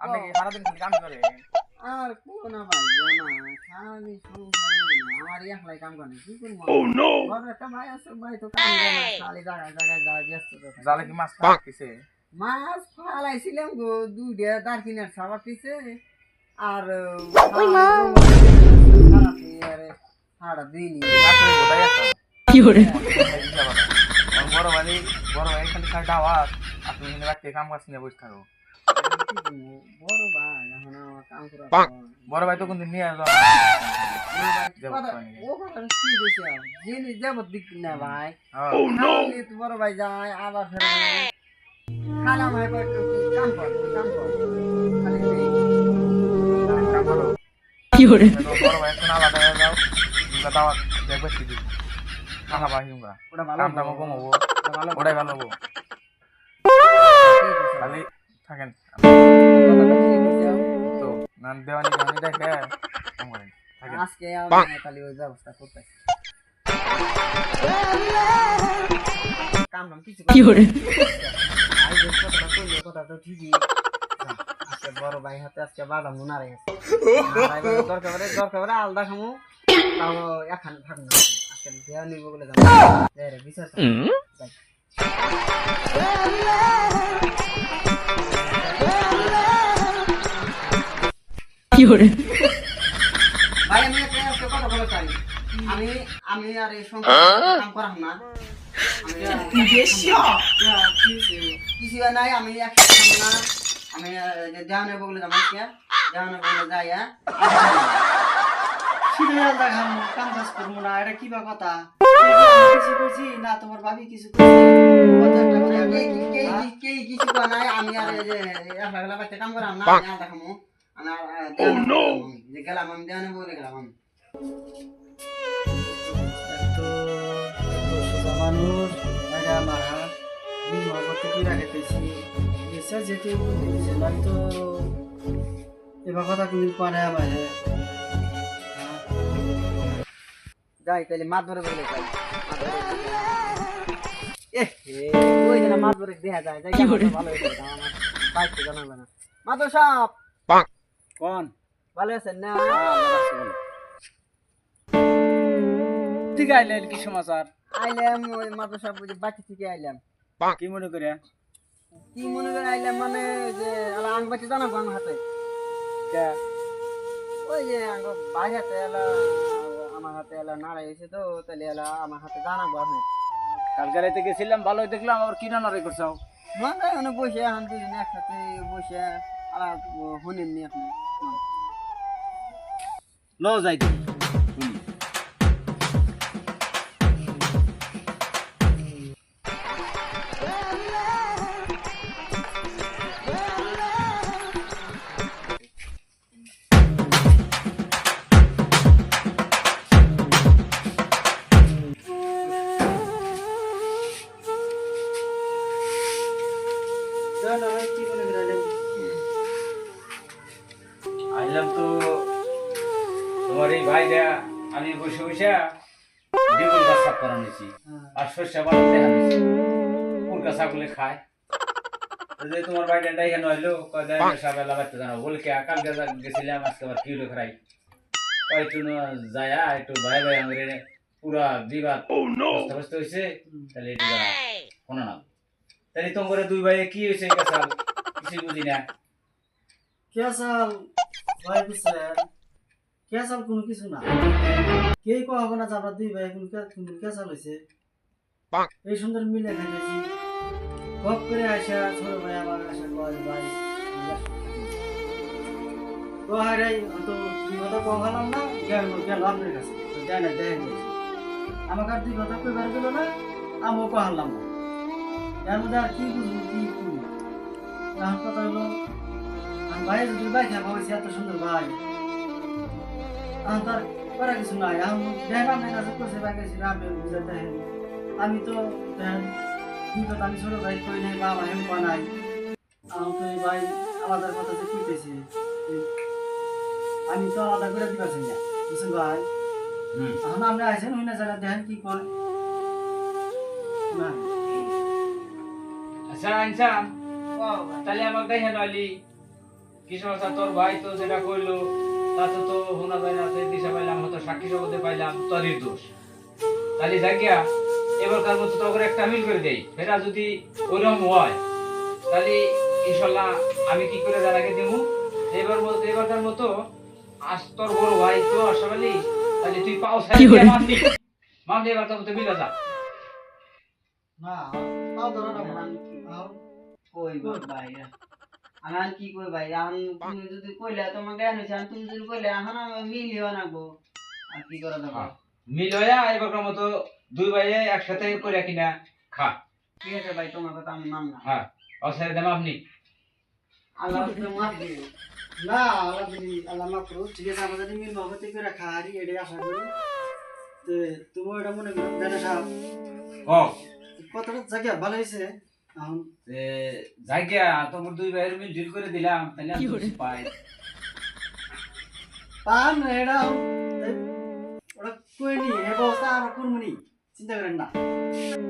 আপনি কি সারাদিন খালি কাম করে আর কোন না ভাই ও না হবে না আমার একলাই কাম করে কি করব ঘরে একটা ভাই আছে ভাই তো কাম করে না খালি জায়গায় জায়গায় যা ব্যস্ত। জালে কি মাছ পাকিছে মাছ ফালাইছিলাম গো দুইটা দারকিনার সাবা পিছে। আর কি করে? বড় ভাই বড় ভাই খালি এখানে রাখতে কাম বসে থাকো। বড় ভাই এখন আমার কাম করা বড় ভাই তো কোনদিন নিয়ে আসলো? যাব কথা- কয়নি। ও কথা কি কইছে জিনিস যাব দিক না ভাই। খালি তো বড় ভাই যায় আবার ফেরে খালা ভাই কাম কর কাম কর কাম করো কি হয়ে তোমরা দাওয়াত কাম কম হব ওটাই ভালো হব থাকেন। তো নান দেওয়ানি কাম আমি খালি ওই ব্যবস্থা কাম নাম কিছু কি করে আই যে কথাটা কইলো কথা তো ঠিকই আজকে বড় ভাই হাতে আজকে বাদাম আর এবার দরকার পড়ে দরকার পড়ে আলাদা খামু। তাও এখানে থাকুন আজকে দেওয়া নিব বলে যাব। বিচার কি করে ভাই আমি একটা কথা বলে চাই। আমি আমি আর এই সংসার কাম করাম না। আমি আর- হ্যাঁ, কিছু- নাই আমি খাম না আমি দেওয়ানে বগলে যাব বগলে হ্যাঁ? সিরিয়াল দেখাম কাম কাজ করব না এটা কি বা কথা? কিছু করছি? না তোমার ভাবি কিছু হ্যাঁ? কে কিছু নাই? আমি আর বাচ্চা কাম করাম না আমি আলাদা আমি আর আহ, দেওয়ানে বগলে যাব আমি। যে গেলাম আমি দেওয়ানে বগলে গেলাম। আমি এত সোজা মানুষ এটা আমার হাত মহব্বত কি রাখতেছি এসে যেতে বলতেছে না তো এবার কথা কোনদিন পারে আমার হ্যাঁ। যাই তাহলে মাছ ধরে বলে যাই। ওই যে মাছ ধরে দেখা যায় যাই ভালো হয়েছে জানাবে না। মাধব সাপ কোন? ভালো আছেন না? ঠিক আইলে কি সমাচার? আইলাম ওই মাধব সাপ বাকি থেকে আইলাম। কি মনে করে? কি মনে করে আইলাম মানে যে আং বাচ্চা জানাব আমার হাতে। ওই যে আঙ্গ ভাই হাতে এলা আমার হাতে এলা নাড়াই হয়েছে তো তাহলে এলা আমার হাতে জানাব আপনি কালকে রাতে গেছিলাম ভালোই দেখলাম আবার কি নানারে করছাও? মানে ওখানে বসে এখন দুজনে একসাথে বসে আলা শুনেননি আপনি। ল যাই তোমার এই ভাইরা আমি বসে বসে বেগুন গাছ করা নিয়েছি আর শস্য বানাতে আনিছি কুরকা ছাগলে খায়। যে তোমার ভাইটা ডাইকে নইলো কয় সবেলা বাড়তে জানো। বলে কে কালকে গেছিলাম আজকে আবার কিলো খাই একটু যায়া একটু ভাই ভাই আমাদের পুরা বিবাদ বসতে বসতে হয়েছে তাহলে একটু যা না। তাহলে তোমার দুই ভাইয়ে কি হয়েছে কাছাল কিছুই বুঝি না। কেসাল ভাই বুঝছেন কেসাল কোনো কিছু না। কেই কো হবে না আমরা দুই ভাই কোন কোন কেসাল হয়েছে এই সুন্দর মিলে খাইছি গপ করে আসা ছোট ভাই আমার আসা কয় ভাই তো তো দুই কথা কহালাম না গেল গেল আপনার কাছে। তো দেয় না দেয় নিয়েছি আমাকে আর দুই কথা কই বের গেল না আমিও কহালাম না। এর মধ্যে আর কি বুঝব কি এখন কথা হলো আর ভাই যদি ভাই খেয়ে এত সুন্দর ভাই। এখন তার করা কিছু নাই। এখন দেখেন আপনার কাছে করছে ভাই গেছি আমি বুঝাতে হেন আমি তো দেখেন কি আমি ছোট ভাই কই নাই বাবা হেন পা নাই। এখন তো ভাই আলাদার কথা যে কইতেছি আমি তো আলাদা করে দিবাছি না বুঝছেন ভাই? হুম। এখন আপনি আইছেন হই না জানা দেখেন কি করে? না। আচ্ছা আনসাম তাহলে আমাকে দেখে নইলি কৃষ্ণ স্যার তোর ভাই তো যেটা কইলো তাতে তো শোনা যায় না দিশা পাইলাম হয়তো সাক্ষী জগতে পাইলাম তোরই দোষ। তাহলে জাগিয়া এবারকার মতো তো ওকে একটা মিল করে দেই। সেটা যদি ওইরকম হয় তাহলে ইনশাল্লাহ আমি কি করে জানাকে দিব এবার মতো এবারকার মতো আজ তোর বড় ভাই তো আশাবালি তাহলে তুই পাও? মানলি মানলি এবারকার মতো মিলে যা। না তাও ধরো না আমি কি কই ভাই আমি আর কি কই ভাই তুমি যদি কইলে তোমার জ্ঞান আর তুমি যদি কইলে এখন আমি মিলিও নাগবো আর কি করা যাবে? হ্যাঁ। মিল হইয়া এবারকার মতো দুই ভাইয়ে একসাথে করে কিনা খা। ঠিক আছে ভাই তোমার কথা আমি মানলাম হ্যাঁ অসারে দেম আপনি। আল্লাহ তুমি মাফ দিও না আল্লাহ দিদি আল্লাহ মাফ করো ঠিক আছে আমাদের মিল মহব্বত করে খাহারি এটাই আশা করি। তো তুমি এটা মনে করো জানে সাহেব। ও। কতটা জায়গা ভালো হয়েছে এখন জায়গা তোমার দুই ভাইয়ের মিল ডিল করে দিলাম তাহলে পাই। পান এটা ওটা কই নি এ আর চিন্তা করেন না।